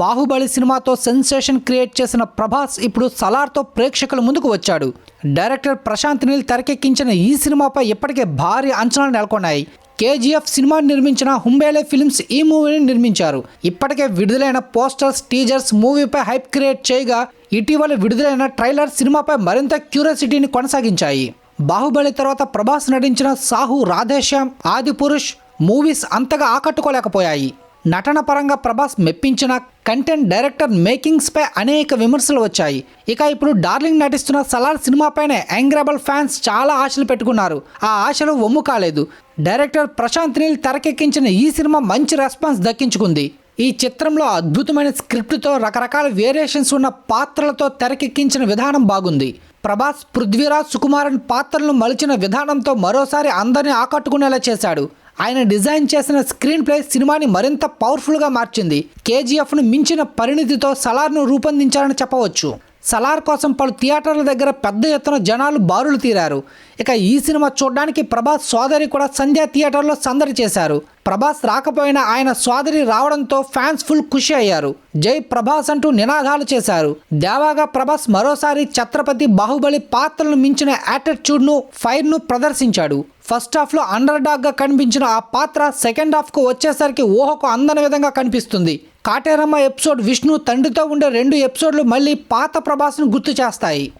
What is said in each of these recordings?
బాహుబలి సినిమాతో sensation create చేసిన ప్రభాస్ ఇప్పుడు సలార్తో ప్రేక్షకుల ముందుకు వచ్చాడు. డైరెక్టర్ ప్రశాంత్ నీల్ తెరకెక్కించిన ఈ సినిమాపై ఇప్పటికే భారీ అంచనాలు నెలకొన్నాయి. కేజీఎఫ్ సినిమా నిర్మించిన హుంబేలే ఫిల్మ్స్ ఈ మూవీని నిర్మించారు. ఇప్పటికే విడుదలైన పోస్టర్స్ టీజర్స్ మూవీపై హైప్ క్రియేట్ చేయగా ఇటీవల విడుదలైన ట్రైలర్ సినిమాపై మరింత క్యూరియాసిటీని కొనసాగించాయి. బాహుబలి తర్వాత ప్రభాస్ నటించిన సాహు రాధేశ్యామ్ ఆది పురుష్ మూవీస్ అంతగా ఆకట్టుకోలేకపోయాయి. నటన పరంగా ప్రభాస్ మెప్పించిన కంటెంట్ డైరెక్టర్ మేకింగ్స్పై అనేక విమర్శలు వచ్చాయి. ఇక ఇప్పుడు డార్లింగ్ నటిస్తున్న సలార్ సినిమాపైనే యాంగ్రబల్ ఫ్యాన్స్ చాలా ఆశలు పెట్టుకున్నారు. ఆ ఆశలు ఒమ్ము కాలేదు. డైరెక్టర్ ప్రశాంత్ నీల్ తెరకెక్కించిన ఈ సినిమా మంచి రెస్పాన్స్ దక్కించుకుంది. ఈ చిత్రంలో అద్భుతమైన స్క్రిప్ట్తో రకరకాల వేరియేషన్స్ ఉన్న పాత్రలతో తెరకెక్కించిన విధానం బాగుంది. ప్రభాస్ పృథ్వీరాజ్ సుకుమారన్ పాత్రలను మలిచిన విధానంతో మరోసారి అందరినీ ఆకట్టుకునేలా చేశాడు. ఆయన డిజైన్ చేసిన స్క్రీన్ ప్లే సినిమాని మరింత పవర్ఫుల్గా మార్చింది. కేజీఎఫ్ను మించిన పరిణితితో సలార్ను రూపొందించారని చెప్పవచ్చు. సలార్ కోసం పలు థియేటర్ల దగ్గర పెద్ద ఎత్తున జనాలు బారులు తీరారు. ఇక ఈ సినిమా చూడడానికి ప్రభాస్ సోదరి కూడా సంధ్యా థియేటర్లో సందడి చేశారు. ప్రభాస్ రాకపోయినా ఆయన సోదరి రావడంతో ఫ్యాన్స్ ఫుల్ ఖుషి అయ్యారు. జై ప్రభాస్ అంటూ నినాదాలు చేశారు. దేవాగా ప్రభాస్ మరోసారి ఛత్రపతి బాహుబలి పాత్రలను మించిన యాటిట్యూడ్ను ఫైర్ను ప్రదర్శించాడు. ఫస్ట్ హాఫ్లో అండర్ డాగ్గా కనిపించిన ఆ పాత్ర సెకండ్ హాఫ్కు వచ్చేసరికి ఊహకు అందని విధంగా కనిపిస్తుంది. కాటేరమ్మ ఎపిసోడ్ విష్ణు తండ్రితో ఉండే రెండు ఎపిసోడ్లు మళ్ళీ పాత ప్రభాస్ను గుర్తు చేస్తాయి.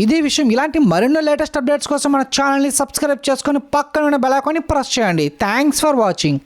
ఇదే విషయం ఇలాంటి మరెన్నో లేటెస్ట్ అప్డేట్స్ కోసం మన ఛానల్ని సబ్స్క్రైబ్ చేసుకొని పక్కన ఉన్న బెల్ ప్రెస్ చేయండి. Thanks for watching